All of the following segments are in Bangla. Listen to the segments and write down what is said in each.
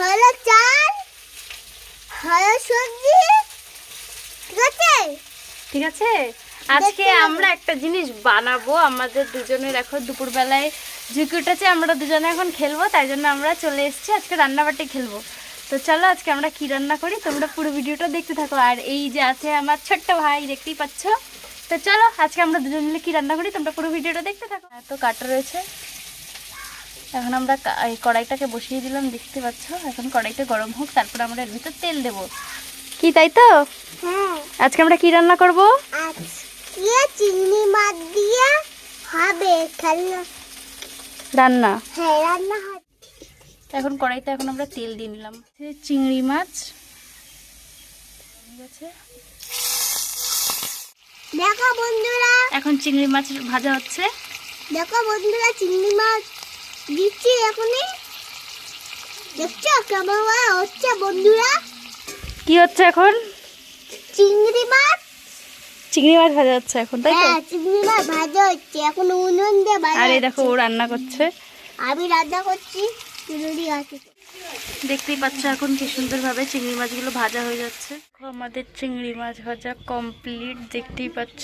হলো চাল হলো সবজি। ঠিক আছে? ঠিক আছে? আজকে আমরা একটা জিনিস বানাবো। আমাদের দুজনের এখন দুপুরবেলায় ঝুঁকি উঠেছে আমরা দুজনে এখন খেলব তাই জন্য আমরা চলে এসেছি। আজকে রান্নাবাটি খেলব। তো চলো আজকে আমরা কি রান্না করি? তোমরা পুরো ভিডিওটা দেখতে থাকো। আর এই যে আছে আমার ছোট্ট ভাই দেখতেই পাচ্ছ? তো চলো আজকে আমরা দুজন মিলে কি রান্না করি? তোমরা পুরো ভিডিওটা দেখতে থাকো। এত কাটা রয়েছে। এখন আমরা এই কড়াইটাকে বসিয়ে দিলাম দেখতে পাচ্ছ? এখন কড়াইটা গরম হোক তারপর আমরা এর ভিতর তেল দেবো। কি তাই তো? হ্যাঁ। আজকে আমরা কি রান্না করব? আজকে চিংড়ি মাছ দিয়ে হবে রান্না। হ্যাঁ রান্না হবে এখন কড়াইতে এখন আমরা তেল দিয়ে নিলাম। চিংড়ি মাছ। ঠিক আছে। দেখো বন্ধুরা। এখন চিংড়ি মাছ ভাজা হচ্ছে। দেখো বন্ধুরা চিংড়ি মাছ দিচ্ছি এখনই? দেখছ কেমন হচ্ছে বন্ধুরা? কি হচ্ছে এখন? চিংড়ি মাছ? চিংড়ি মাছ ভাজা হচ্ছে এখন তাই তো? হ্যাঁ চিংড়ি মাছ ভাজা হচ্ছে। এখন উনুন দিয়ে ভাজা আরে দেখো ও রান্না করছে। আমি রান্না করছি চিংড়ি আছে দেখতেই পাচ্ছ এখন কি সুন্দরভাবে চিংড়ি মাছগুলো ভাজা হয়ে যাচ্ছে। আমাদের চিংড়ি মাছ ভাজা কমপ্লিট দেখতেই পাচ্ছ।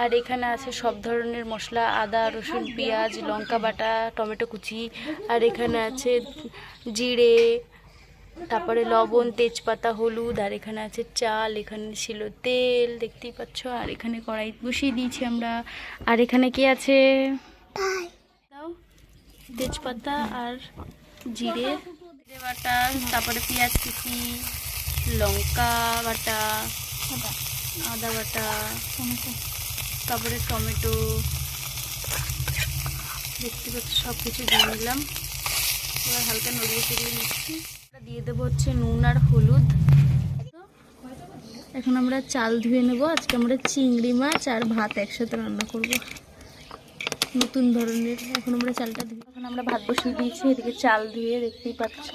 আর এখানে আছে সব ধরনের মশলা আদা রসুন পেঁয়াজ লঙ্কা বাটা টমেটো কুচি। আর এখানে আছে জিরে তারপরে লবণ তেজপাতা হলুদ। আর এখানে আছে চাল এখানে ছিল তেল দেখতেই পাচ্ছ। আর এখানে কড়াই বসিয়ে দিয়েছি আমরা। আর এখানে কি আছে? তেজপাতা আর জিরে। জিরে বাটা, তারপরে পেঁয়াজ কুচি, লঙ্কা বাটা, আদা বাটা, তারপরে টমেটো, দেখতে পাচ্ছি সব কিছু দিয়ে নিলাম এবার হালকা নড়িয়ে চড়িয়ে নিচ্ছি। দিয়ে দেবো হচ্ছে নুন আর হলুদ। এখন আমরা চাল ধুয়ে নেব। আজকে আমরা চিংড়ি মাছ আর ভাত একসাথে রান্না করব। নতুন ধরনের। এখন আমরা চালটা ধুয়ে এখন আমরা ভাত বসিয়ে দিয়েছি, এদিকে চাল ধুয়ে দেখতেই পাচ্ছ।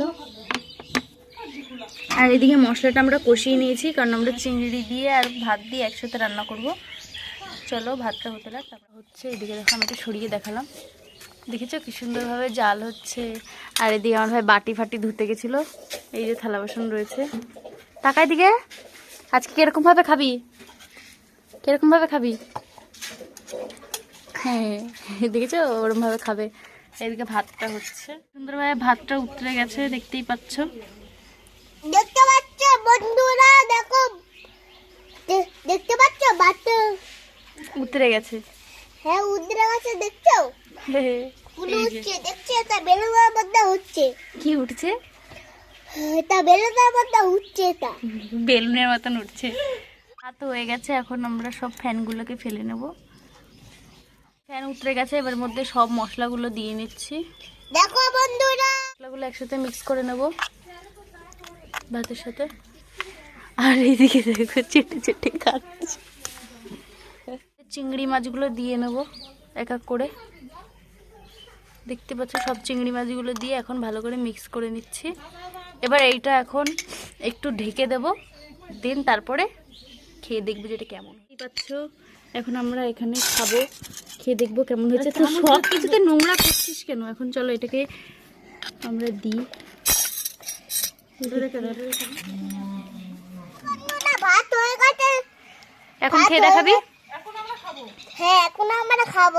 আর এদিকে মশলাটা আমরা কষিয়ে নিয়েছি, কারণ আমরা চিংড়ি দিয়ে আর ভাত দিয়ে একসাথে রান্না করব। চলো ভাতটা হতে লাগ তারপর হচ্ছে এদিকে দেখো আমি একটু সরিয়ে দেখালাম। দেখেছ কি সুন্দরভাবে জাল হচ্ছে। আর এদিকে আমার ভাই বাটি ফাটি ধুতে গেছিল। এই যে থালা বাসন রয়েছে। টাকায় দিকে আজকে কীরকমভাবে খাবি? কীরকমভাবে খাবি? হ্যাঁ দেখেছ? ওরম ভাবে খাবে। এদিকে ভাতটা হচ্ছে। সুন্দরভাবে ভাতটা উতরে গেছে দেখতেই পাচ্ছ। দেখতে পাচ্ছ বন্ধুরা? দেখো। দেখতে পাচ্ছ বাচ্চা উতরে গেছে। হ্যাঁ উদ্রে গাছে দেখছ। হচ্ছে দেখছ? তা বেলুনের মধ্যে হচ্ছে। কি উঠছে? হ্যাঁ, তা বেলুনের মধ্যে উঠছে তা বেলুনের মতন উঠছে। ভাত হয়ে গেছে এখন আমরা সব ফ্যানগুলোকে ফেলে নেব। ফ্যান উতরে গেছে এবার মধ্যে সব মশলাগুলো দিয়ে নিচ্ছি। দেখো বন্ধুরা। মশলাগুলো একসাথে মিক্স করে নেব ভাতের সাথে। আর এইদিকে দেখো চেটে চেটে খাচ্ছে। চিংড়ি মাছগুলো দিয়ে নেব এক এক করে। দেখতে পাচ্ছ সব চিংড়ি মাছগুলো দিয়ে এখন ভালো করে মিক্স করে নিচ্ছি। এবার এইটা এখন একটু ঢেকে দেব দেন তারপরে খেয়ে দেখব যে এটা কেমন। পাচ্ছ এখন আমরা এখানে খাব খেয়ে দেখব কেমন হয়েছে। তো সব কিছুতে নোংরা করছিস কেন? এখন চলো এটাকে আমরা দিই। এখন খেয়ে দেখাবি? হ্যাঁ এখন আমরা খাব।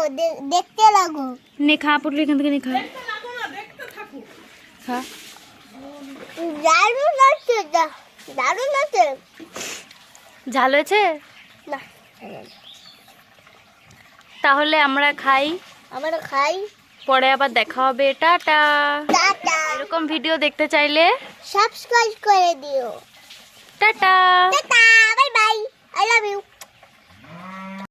দেখতে লাগো। নে খা পড়লে এখান থেকে নে খা। খা। দারুণ আছে দারুণ আছে ঝাল হয়েছে? না। তাহলে আমরা খাই। আমরা খাই। পরে আবার দেখা হবে। টাটা। এরকম ভিডিও দেখতে চাইলে সাবস্ক্রাইব করে দিও। Tata. Tata. Bye bye. I love you